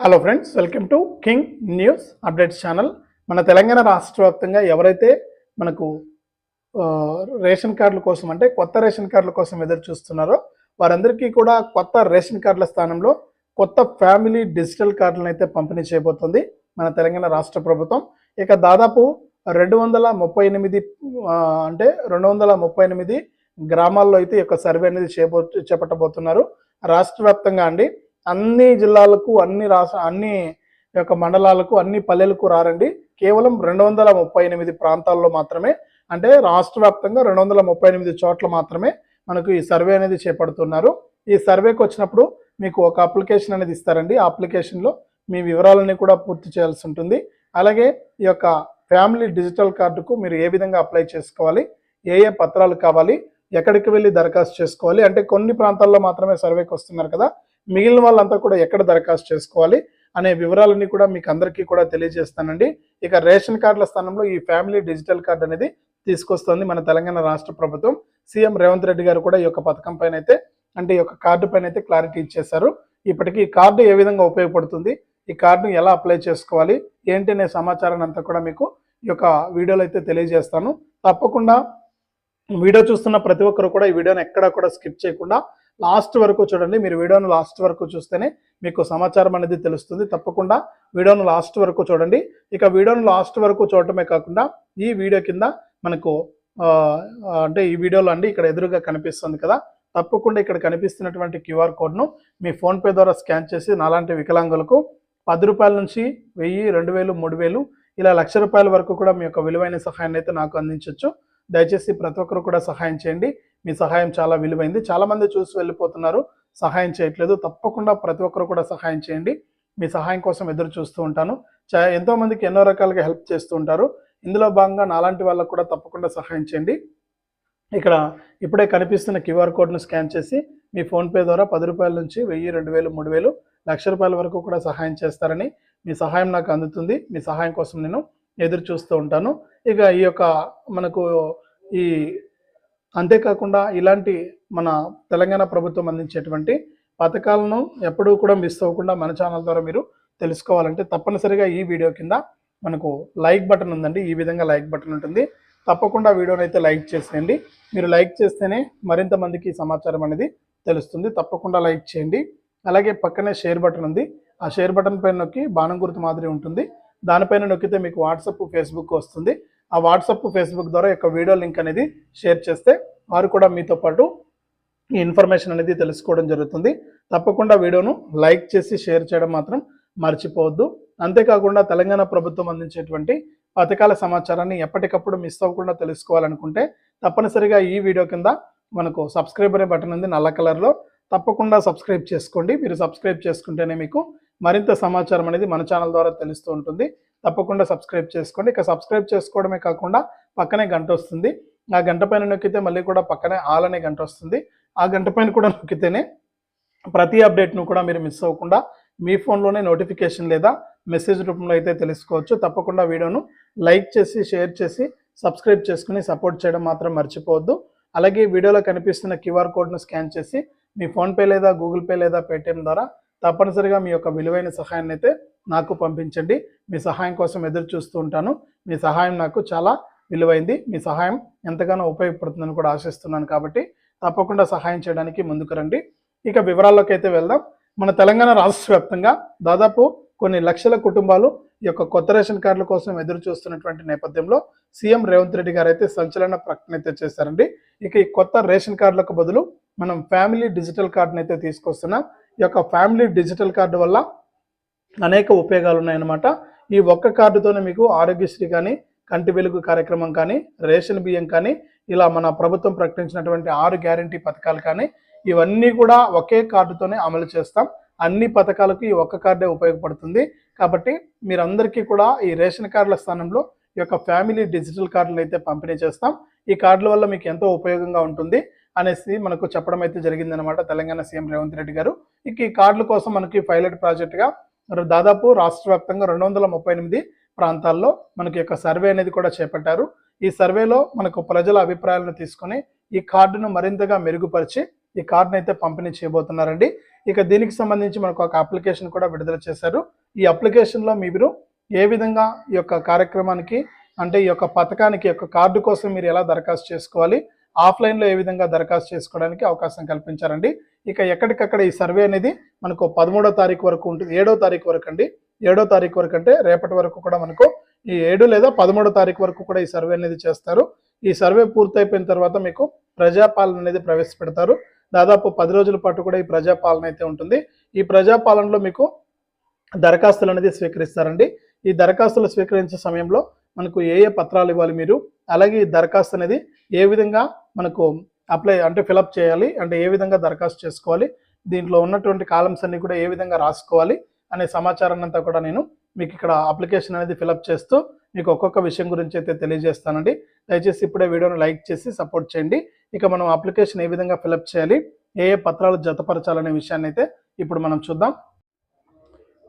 Hello friends welcome to king news updates channel మన తెలంగాణ రాష్ట్ర వ్యాప్తంగా ఎవరైతే మనకు రేషన్ కార్డుల కోసం అంటే కొత్త రేషన్ కార్డుల కోసం ఎదురు చూస్తున్నారో వారందరికీ కూడా కొత్త రేషన్ కార్డుల స్థానంలో కొత్త ఫ్యామిలీ డిజిటల్ కార్డులను అయితే పంపిణీ చేయబోతుంది మన తెలంగాణ రాష్ట్ర ప్రభుత్వం. ఇక దాదాపు రెండు వందల ముప్పై ఎనిమిది అంటే రెండు వందల ముప్పై ఎనిమిది గ్రామాల్లో అయితే ఈ యొక్క సర్వే అనేది చేయబో చేపట్టబోతున్నారు. రాష్ట్ర వ్యాప్తంగా అండి అన్ని జిల్లాలకు అన్ని రాష్ట్ర అన్ని యొక్క మండలాలకు అన్ని పల్లెలకు రారండి. కేవలం రెండు వందల ముప్పై ఎనిమిది ప్రాంతాల్లో మాత్రమే అంటే రాష్ట్ర వ్యాప్తంగా రెండు వందల ముప్పై ఎనిమిది చోట్ల మాత్రమే మనకు ఈ సర్వే అనేది చేపడుతున్నారు. ఈ సర్వేకి వచ్చినప్పుడు మీకు ఒక అప్లికేషన్ అనేది ఇస్తారండి. ఆ అప్లికేషన్లో మీ వివరాలన్నీ కూడా పూర్తి చేయాల్సి ఉంటుంది. అలాగే ఈ యొక్క ఫ్యామిలీ డిజిటల్ కార్డుకు మీరు ఏ విధంగా అప్లై చేసుకోవాలి ఏ ఏ పత్రాలు కావాలి ఎక్కడికి వెళ్ళి దరఖాస్తు చేసుకోవాలి అంటే కొన్ని ప్రాంతాల్లో మాత్రమే సర్వేకి వస్తున్నారు కదా మిగిలిన వాళ్ళంతా కూడా ఎక్కడ దరఖాస్తు చేసుకోవాలి అనే వివరాలన్నీ కూడా మీకు అందరికీ కూడా తెలియజేస్తానండి. ఇక రేషన్ కార్డుల స్థానంలో ఈ ఫ్యామిలీ డిజిటల్ కార్డు అనేది తీసుకొస్తుంది మన తెలంగాణ రాష్ట్ర ప్రభుత్వం. సీఎం రేవంత్ రెడ్డి గారు కూడా ఈ యొక్క పథకం పైన అయితే అంటే ఈ యొక్క కార్డు పైన అయితే క్లారిటీ ఇచ్చేశారు. ఇప్పటికీ ఈ కార్డు ఏ విధంగా ఉపయోగపడుతుంది ఈ కార్డును ఎలా అప్లై చేసుకోవాలి ఏంటి అనే సమాచారాన్ని అంతా కూడా మీకు ఈ యొక్క వీడియోలో అయితే తెలియజేస్తాను. తప్పకుండా వీడియో చూస్తున్న ప్రతి ఒక్కరు కూడా ఈ వీడియోని ఎక్కడా కూడా స్కిప్ చేయకుండా లాస్ట్ వరకు చూడండి మీరు వీడియోను లాస్ట్ వరకు చూస్తేనే మీకు సమాచారం అనేది తెలుస్తుంది. తప్పకుండా వీడియోను లాస్ట్ వరకు చూడండి. ఇక వీడియోను లాస్ట్ వరకు చూడటమే కాకుండా ఈ వీడియో కింద మనకు అంటే ఈ వీడియోలో అండి ఇక్కడ ఎదురుగా కనిపిస్తుంది కదా. తప్పకుండా ఇక్కడ కనిపిస్తున్నటువంటి క్యూఆర్ కోడ్ను మీ ఫోన్పే ద్వారా స్కాన్ చేసి నాలాంటి వికలాంగులకు పది రూపాయల నుంచి వెయ్యి రెండు వేలు మూడు వేలు ఇలా లక్ష రూపాయల వరకు కూడా మీ యొక్క విలువైన సహాయాన్ని అయితే నాకు అందించవచ్చు దయచేసి ప్రతి ఒక్కరు కూడా సహాయం చేయండి. మీ సహాయం చాలా విలువైంది. చాలామంది చూసి వెళ్ళిపోతున్నారు. సహాయం చేయట్లేదు. తప్పకుండా ప్రతి ఒక్కరు కూడా సహాయం చేయండి. మీ సహాయం కోసం ఎదురు చూస్తూ ఉంటాను. ఎంతోమందికి ఎన్నో రకాలుగా హెల్ప్ చేస్తూ ఉంటారు. ఇందులో భాగంగా నాలాంటి వాళ్ళకు కూడా తప్పకుండా సహాయం చేయండి. ఇక్కడ ఇప్పుడే కనిపిస్తున్న క్యూఆర్ కోడ్ను స్కాన్ చేసి మీ ఫోన్పే ద్వారా పది రూపాయల నుంచి వెయ్యి రెండు వేలు మూడు వేలు లక్ష రూపాయల వరకు కూడా సహాయం చేస్తారని మీ సహాయం నాకు అందుతుంది. మీ సహాయం కోసం నేను ఎదురు చూస్తూ ఉంటాను. ఇక ఈ యొక్క మనకు ఈ అంతేకాకుండా ఇలాంటి మన తెలంగాణ ప్రభుత్వం అందించేటువంటి పథకాలను ఎప్పుడూ కూడా మిస్ అవ్వకుండా మన ఛానల్ ద్వారా మీరు తెలుసుకోవాలంటే తప్పనిసరిగా ఈ వీడియో కింద మనకు లైక్ బటన్ ఉందండి. ఈ విధంగా లైక్ బటన్ ఉంటుంది. తప్పకుండా వీడియోని అయితే లైక్ చేసేయండి. మీరు లైక్ చేస్తేనే మరింత మందికి సమాచారం అనేది తెలుస్తుంది. తప్పకుండా లైక్ చేయండి. అలాగే పక్కనే షేర్ బటన్ ఉంది. ఆ షేర్ బటన్ పైన నొక్కి బాణం గుర్తు మాదిరి ఉంటుంది. దానిపైన నొక్కితే మీకు వాట్సప్ ఫేస్బుక్ వస్తుంది. ఆ వాట్సప్ ఫేస్బుక్ ద్వారా యొక్క వీడియో లింక్ అనేది షేర్ చేస్తే వారు కూడా మీతో పాటు ఈ ఇన్ఫర్మేషన్ అనేది తెలుసుకోవడం జరుగుతుంది. తప్పకుండా వీడియోను లైక్ చేసి షేర్ చేయడం మాత్రం మర్చిపోవద్దు. అంతేకాకుండా తెలంగాణ ప్రభుత్వం అందించేటువంటి పథకాల సమాచారాన్ని ఎప్పటికప్పుడు మిస్ అవ్వకుండా తెలుసుకోవాలనుకుంటే తప్పనిసరిగా ఈ వీడియో కింద మనకు సబ్స్క్రైబ్ అనే బటన్ ఉంది నల్ల కలర్లో తప్పకుండా సబ్స్క్రైబ్ చేసుకోండి. మీరు సబ్స్క్రైబ్ చేసుకుంటేనే మీకు మరింత సమాచారం అనేది మన ఛానల్ ద్వారా తెలుస్తూ ఉంటుంది. తప్పకుండా సబ్స్క్రైబ్ చేసుకోండి. ఇక సబ్స్క్రైబ్ చేసుకోవడమే కాకుండా పక్కనే గంట వస్తుంది. ఆ గంట పైన నొక్కితే మళ్ళీ కూడా పక్కనే ఆల్ అనే గంట వస్తుంది. ఆ గంట పైన కూడా నొక్కితేనే ప్రతి అప్డేట్ను కూడా మీరు మిస్ అవ్వకుండా మీ ఫోన్లోనే నోటిఫికేషన్ లేదా మెసేజ్ రూపంలో అయితే తెలుసుకోవచ్చు. తప్పకుండా వీడియోను లైక్ చేసి షేర్ చేసి సబ్స్క్రైబ్ చేసుకుని సపోర్ట్ చేయడం మాత్రం మర్చిపోవద్దు. అలాగే వీడియోలో కనిపిస్తున్న క్యూఆర్ కోడ్ను స్కాన్ చేసి మీ ఫోన్పే లేదా గూగుల్ పే లేదా పేటిఎం ద్వారా తప్పనిసరిగా మీ యొక్క విలువైన సహాయాన్ని అయితే నాకు పంపించండి. మీ సహాయం కోసం ఎదురు చూస్తూ ఉంటాను. మీ సహాయం నాకు చాలా విలువైంది. మీ సహాయం ఎంతగానో ఉపయోగపడుతుందని కూడా ఆశిస్తున్నాను కాబట్టి తప్పకుండా సహాయం చేయడానికి ముందుకు రండి. ఇక వివరాల్లోకి అయితే వెళ్దాం. మన తెలంగాణ రాష్ట్ర వ్యాప్తంగా దాదాపు కొన్ని లక్షల కుటుంబాలు ఈ యొక్క కొత్త రేషన్ కార్డుల కోసం ఎదురు చూస్తున్నటువంటి నేపథ్యంలో సీఎం రేవంత్ రెడ్డి గారు అయితే సంచలన ప్రకటన అయితే చేశారండి. ఇక ఈ కొత్త రేషన్ కార్డులకు బదులు మనం ఫ్యామిలీ డిజిటల్ కార్డుని అయితే తీసుకొస్తున్నాం. ఈ యొక్క ఫ్యామిలీ డిజిటల్ కార్డు వల్ల అనేక ఉపయోగాలు ఉన్నాయన్నమాట ఈ ఒక్క కార్డుతోనే మీకు ఆరోగ్యశ్రీ కానీ కంటి వెలుగు కార్యక్రమం కానీ రేషన్ బియ్యం కానీ ఇలా మన ప్రభుత్వం ప్రకటించినటువంటి ఆరు గ్యారంటీ పథకాలు కానీ ఇవన్నీ కూడా ఒకే కార్డుతోనే అమలు చేస్తాం. అన్ని పథకాలకు ఈ ఒక్క కార్డే ఉపయోగపడుతుంది. కాబట్టి మీరందరికీ కూడా ఈ రేషన్ కార్డుల స్థానంలో ఈ యొక్క ఫ్యామిలీ డిజిటల్ కార్డులు అయితే పంపిణీ చేస్తాం. ఈ కార్డుల వల్ల మీకు ఎంతో ఉపయోగంగా ఉంటుంది. అనేసి మనకు చెప్పడం అయితే జరిగిందనమాట తెలంగాణ సీఎం రేవంత్ రెడ్డి గారు. ఇక ఈ కార్డుల కోసం మనకి పైలట్ ప్రాజెక్టుగా దాదాపు రాష్ట్ర వ్యాప్తంగా రెండు వందల ముప్పై ఎనిమిది ప్రాంతాల్లో మనకి యొక్క సర్వే అనేది కూడా చేపట్టారు. ఈ సర్వేలో మనకు ప్రజల అభిప్రాయాలను తీసుకొని ఈ కార్డును మరింతగా మెరుగుపరిచి ఈ కార్డును అయితే పంపిణీ చేయబోతున్నారండి. ఇక దీనికి సంబంధించి మనకు ఒక అప్లికేషన్ కూడా విడుదల చేశారు. ఈ అప్లికేషన్లో మీరు ఏ విధంగా ఈ యొక్క కార్యక్రమానికి అంటే ఈ యొక్క పథకానికి యొక్క కార్డు కోసం మీరు ఎలా దరఖాస్తు చేసుకోవాలి ఆఫ్లైన్లో ఏ విధంగా దరఖాస్తు చేసుకోవడానికి అవకాశం కల్పించారండి. ఇక ఎక్కడికక్కడ ఈ సర్వే అనేది మనకు పదమూడో తారీఖు వరకు ఉంటుంది. ఏడో తారీఖు వరకు అండి. ఏడో తారీఖు వరకు అంటే రేపటి వరకు కూడా మనకు ఈ ఏడు లేదా పదమూడో తారీఖు వరకు కూడా ఈ సర్వే అనేది చేస్తారు. ఈ సర్వే పూర్తయిపోయిన తర్వాత మీకు ప్రజాపాలన అనేది ప్రవేశపెడతారు. దాదాపు పది రోజుల పాటు కూడా ఈ ప్రజాపాలన అయితే ఉంటుంది. ఈ ప్రజాపాలనలో మీకు దరఖాస్తులు అనేది స్వీకరిస్తారండి. ఈ దరఖాస్తులు స్వీకరించే సమయంలో మనకు ఏ ఏ పత్రాలు ఇవ్వాలి మీరు అలాగే ఈ దరఖాస్తు అనేది ఏ విధంగా మనకు అప్లై అంటే ఫిలప్ చేయాలి అంటే ఏ విధంగా దరఖాస్తు చేసుకోవాలి దీంట్లో ఉన్నటువంటి కాలమ్స్ అన్ని కూడా ఏ విధంగా రాసుకోవాలి అనే సమాచారాన్ని అంతా కూడా నేను మీకు ఇక్కడ అప్లికేషన్ అనేది ఫిలప్ చేస్తూ మీకు ఒక్కొక్క విషయం గురించి అయితే తెలియజేస్తానండి. దయచేసి ఇప్పుడే వీడియోను లైక్ చేసి సపోర్ట్ చేయండి. ఇక మనం అప్లికేషన్ ఏ విధంగా ఫిలప్ చేయాలి ఏ ఏ పత్రాలు జతపరచాలనే విషయాన్ని అయితే ఇప్పుడు మనం చూద్దాం.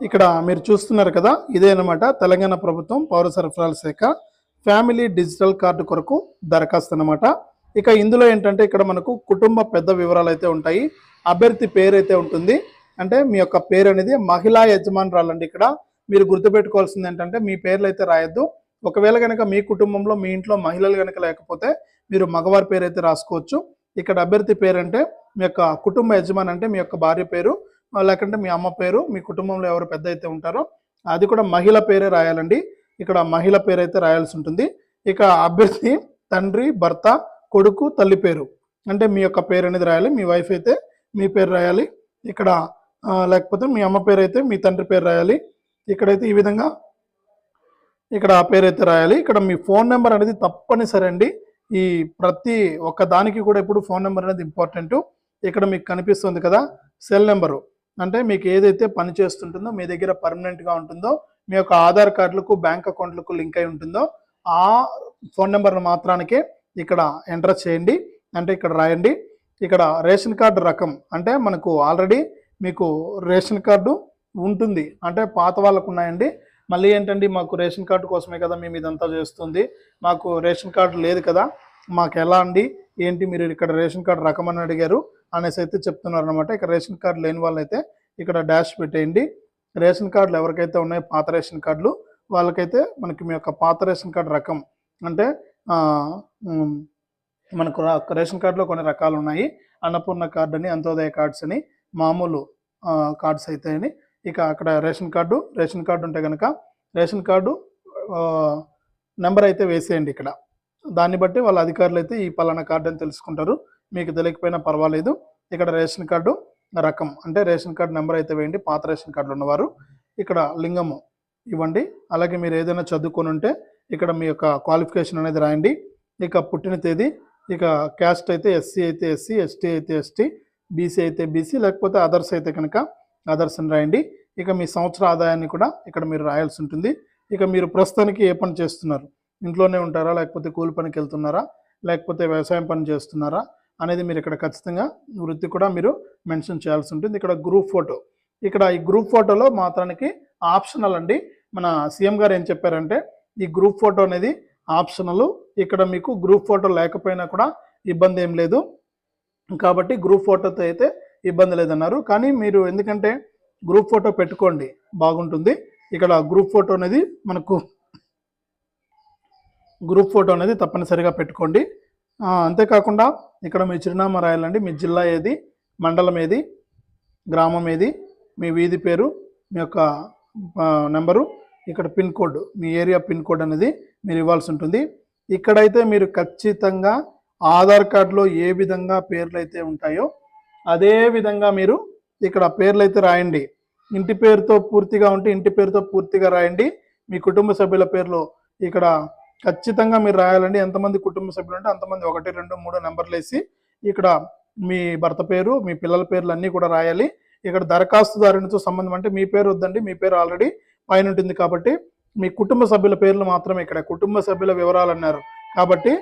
ఇక్కడ మీరు చూస్తున్నారు కదా ఇదే అనమాట తెలంగాణ ప్రభుత్వం పౌర సరఫరాల శాఖ ఫ్యామిలీ డిజిటల్ కార్డు కొరకు దరఖాస్తు అనమాట ఇక ఇందులో ఏంటంటే ఇక్కడ మనకు కుటుంబ పెద్ద వివరాలు అయితే ఉంటాయి అభ్యర్థి పేరు అయితే ఉంటుంది. అంటే మీ యొక్క పేరు అనేది మహిళా యజమానురాలండి ఇక్కడ. మీరు గుర్తుపెట్టుకోవాల్సింది ఏంటంటే మీ పేర్లు అయితే రాయొద్దు. ఒకవేళ కనుక మీ కుటుంబంలో మీ ఇంట్లో మహిళలు కనుక లేకపోతే మీరు మగవారి పేరు అయితే రాసుకోవచ్చు. ఇక్కడ అభ్యర్థి పేరు అంటే మీ యొక్క కుటుంబ యజమాని అంటే మీ యొక్క భార్య పేరు లేకుంటే మీ అమ్మ పేరు మీ కుటుంబంలో ఎవరు పెద్ద అయితే ఉంటారో అది కూడా మహిళ పేరే రాయాలండి. ఇక్కడ మహిళ పేరు అయితే రాయాల్సి ఉంటుంది. ఇక అభ్యర్థి తండ్రి భర్త కొడుకు తల్లి పేరు. అంటే మీ యొక్క పేరు అనేది రాయాలి మీ వైఫ్ అయితే మీ పేరు రాయాలి. ఇక్కడ లేకపోతే మీ అమ్మ పేరు అయితే మీ తండ్రి పేరు రాయాలి. ఇక్కడైతే ఈ విధంగా ఇక్కడ ఆ పేరు అయితే రాయాలి. ఇక్కడ మీ ఫోన్ నెంబర్ అనేది తప్పనిసరి అండి. ఈ ప్రతి ఒక్క దానికి కూడా ఇప్పుడు ఫోన్ నెంబర్ అనేది ఇంపార్టెంట్. ఇక్కడ మీకు కనిపిస్తుంది కదా సెల్ నెంబరు. అంటే మీకు ఏదైతే పని చేస్తుంటుందో మీ దగ్గర పర్మనెంట్గా ఉంటుందో మీ యొక్క ఆధార్ కార్డులకు బ్యాంక్ అకౌంట్లకు లింక్ అయి ఉంటుందో ఆ ఫోన్ నెంబర్ను మాత్రానికే ఇక్కడ ఎంటర్ చేయండి. అంటే ఇక్కడ రాయండి. ఇక్కడ రేషన్ కార్డు రకం అంటే మనకు ఆల్రెడీ మీకు రేషన్ కార్డు ఉంటుంది. అంటే పాత వాళ్ళకు ఉన్నాయండి. మళ్ళీ ఏంటండి? మాకు రేషన్ కార్డు కోసమే కదా మేము ఇదంతా చేస్తుంది. మాకు రేషన్ కార్డు లేదు కదా. మాకు ఎలా అండి ఏంటి మీరు ఇక్కడ రేషన్ కార్డు రకం అని అడిగారు అనేసి అయితే చెప్తున్నారు అనమాట ఇక్కడ రేషన్ కార్డు లేని వాళ్ళైతే ఇక్కడ డాష్ పెట్టేయండి. రేషన్ కార్డులు ఎవరికైతే ఉన్నాయో పాత రేషన్ కార్డులు వాళ్ళకైతే మనకి మీ యొక్క పాత రేషన్ కార్డు రకం అంటే మనకు రేషన్ కార్డులో కొన్ని రకాలు ఉన్నాయి. అన్నపూర్ణ కార్డు అని అంత్యోదయ కార్డ్స్ అని మామూలు కార్డ్స్ అయితే అని. ఇక అక్కడ రేషన్ కార్డు రేషన్ కార్డు ఉంటే కనుక రేషన్ కార్డు నెంబర్ అయితే వేసేయండి ఇక్కడ. దాన్ని బట్టి వాళ్ళ అధికారులు అయితే ఈ పలానా కార్డు అని తెలుసుకుంటారు. మీకు తెలియకపోయినా పర్వాలేదు. ఇక్కడ రేషన్ కార్డు రకం అంటే రేషన్ కార్డు నెంబర్ అయితే వేయండి. పాత రేషన్ కార్డులు ఉన్నవారు ఇక్కడ లింగము ఇవ్వండి. అలాగే మీరు ఏదైనా చదువుకొని ఉంటే ఇక్కడ మీ యొక్క క్వాలిఫికేషన్ అనేది రాయండి. ఇక పుట్టిన తేదీ ఇక క్యాస్ట్ అయితే ఎస్సీ అయితే ఎస్సీ ఎస్టీ అయితే ఎస్టీ బీసీ అయితే బీసీ లేకపోతే అదర్స్ అయితే కనుక అదర్స్ అని రాయండి. ఇక మీ సంవత్సర ఆదాయాన్ని కూడా ఇక్కడ మీరు రాయాల్సి ఉంటుంది. ఇక మీరు ప్రస్తుతానికి ఏ పని చేస్తున్నారు? ఇంట్లోనే ఉంటారా? లేకపోతే కూలి పనికి వెళ్తున్నారా? లేకపోతే వ్యవసాయం పని చేస్తున్నారా? అనేది మీరు ఇక్కడ ఖచ్చితంగా వృత్తి కూడా మీరు మెన్షన్ చేయాల్సి ఉంటుంది. ఇక్కడ గ్రూప్ ఫోటో. ఇక్కడ ఈ గ్రూప్ ఫోటోలో మాత్రానికి ఆప్షనల్ అండి. మన సీఎం గారు ఏం చెప్పారంటే ఈ గ్రూప్ ఫోటో అనేది ఆప్షనల్. ఇక్కడ మీకు గ్రూప్ ఫోటో లేకపోయినా కూడా ఇబ్బంది ఏం లేదు. కాబట్టి గ్రూప్ ఫోటోతో అయితే ఇబ్బంది లేదన్నారు. కానీ మీరు ఎందుకంటే గ్రూప్ ఫోటో పెట్టుకోండి బాగుంటుంది. ఇక్కడ గ్రూప్ ఫోటో అనేది మనకు గ్రూప్ ఫోటో అనేది తప్పనిసరిగా పెట్టుకోండి. అంతేకాకుండా ఇక్కడ మీ చిరునామా రాయాలండి. మీ జిల్లా ఏది మండలం ఏది గ్రామం ఏది మీ వీధి పేరు మీ యొక్క నెంబరు ఇక్కడ పిన్ కోడ్ మీ ఏరియా పిన్ కోడ్ అనేది మీరు ఇవ్వాల్సి ఉంటుంది. ఇక్కడైతే మీరు ఖచ్చితంగా ఆధార్ కార్డులో ఏ విధంగా పేర్లు అయితే ఉంటాయో అదే విధంగా మీరు ఇక్కడ పేర్లు అయితే రాయండి. ఇంటి పేరుతో పూర్తిగా ఉంటే ఇంటి పేరుతో పూర్తిగా రాయండి. మీ కుటుంబ సభ్యుల పేర్లు ఇక్కడ ఖచ్చితంగా మీరు రాయాలండి. ఎంతమంది కుటుంబ సభ్యులు ఉంటే అంతమంది ఒకటి రెండు మూడు నెంబర్లు వేసి ఇక్కడ మీ భర్త పేరు మీ పిల్లల పేర్లు అన్నీ కూడా రాయాలి. ఇక్కడ దరఖాస్తుదారునితో సంబంధం అంటే మీ పేరు వద్దండి. మీ పేరు ఆల్రెడీ పైన ఉంటుంది కాబట్టి మీ కుటుంబ సభ్యుల పేర్లు మాత్రమే ఇక్కడ. కుటుంబ సభ్యుల వివరాలు అన్నారు కాబట్టి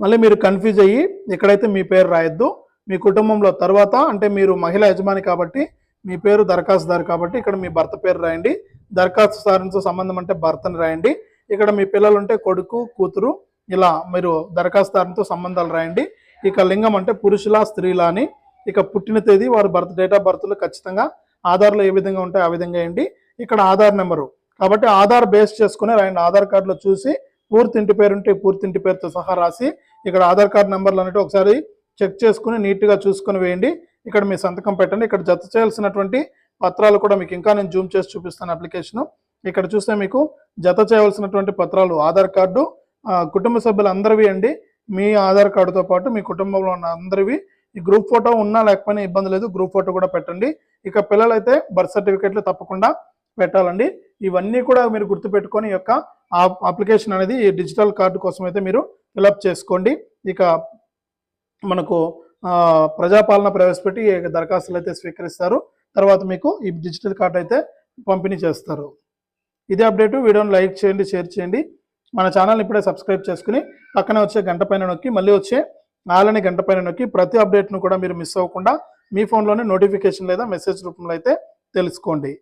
మళ్ళీ మీరు కన్ఫ్యూజ్ అయ్యి ఇక్కడైతే మీ పేరు రాయొద్దు మీ కుటుంబంలో తర్వాత అంటే మీరు మహిళా యజమాని కాబట్టి మీ పేరు దరఖాస్తుదారు కాబట్టి ఇక్కడ మీ భర్త పేరు రాయండి. దరఖాస్తుదారునితో సంబంధం అంటే భర్తని రాయండి. ఇక్కడ మీ పిల్లలు ఉంటే కొడుకు కూతురు ఇలా మీరు దరఖాస్తుదారునితో సంబంధాలు రాయండి. ఇక లింగం అంటే పురుషుల స్త్రీల అని ఇక పుట్టిన తేదీ వారి బర్త్ డేట్ ఆఫ్ బర్త్లు ఖచ్చితంగా ఆధార్లో ఏ విధంగా ఉంటాయి ఆ విధంగా వేయండి. ఇక్కడ ఆధార్ నెంబరు. కాబట్టి ఆధార్ బేస్ చేసుకుని రాయండి. ఆధార్ కార్డులో చూసి పూర్తి ఇంటి పేరు ఉంటే పూర్తి ఇంటి పేరుతో సహా రాసి ఇక్కడ ఆధార్ కార్డు నెంబర్లు అనేవి ఒకసారి చెక్ చేసుకుని నీట్గా చూసుకొని వేయండి. ఇక్కడ మీ సంతకం పెట్టండి. ఇక్కడ జత చేయాల్సినటువంటి పత్రాలు కూడా మీకు ఇంకా నేను జూమ్ చేసి చూపిస్తాను అప్లికేషను. ఇక్కడ చూస్తే మీకు జత చేయవలసినటువంటి పత్రాలు ఆధార్ కార్డు కుటుంబ సభ్యులు అందరివి అండి. మీ ఆధార్ కార్డుతో పాటు మీ కుటుంబంలో ఉన్న అందరివి. ఈ గ్రూప్ ఫోటో ఉన్నా లేకపోయినా ఇబ్బంది లేదు గ్రూప్ ఫోటో కూడా పెట్టండి. ఇక పిల్లలైతే బర్త్ సర్టిఫికేట్లు తప్పకుండా పెట్టాలండి. ఇవన్నీ కూడా మీరు గుర్తుపెట్టుకొని యొక్క అప్లికేషన్ అనేది ఈ డిజిటల్ కార్డు కోసం అయితే మీరు ఫిలప్ చేసుకోండి. ఇక మనకు ప్రజాపాలన ప్రవేశపెట్టి ఈ దరఖాస్తులు అయితే స్వీకరిస్తారు. తర్వాత మీకు ఈ డిజిటల్ కార్డు అయితే పంపిణీ చేస్తారు. ఇదే అప్డేటు. వీడియోని లైక్ చేయండి షేర్ చేయండి. మన ఛానల్ని ఇప్పుడే సబ్స్క్రైబ్ చేసుకుని పక్కనే వచ్చే గంట పైన నొక్కి మళ్ళీ వచ్చే ఆలని గంట పైన నొక్కి ప్రతి అప్డేట్ను కూడా మీరు మిస్ అవ్వకుండా మీ ఫోన్లోనే నోటిఫికేషన్ లేదా మెసేజ్ రూపంలో అయితే తెలుసుకోండి.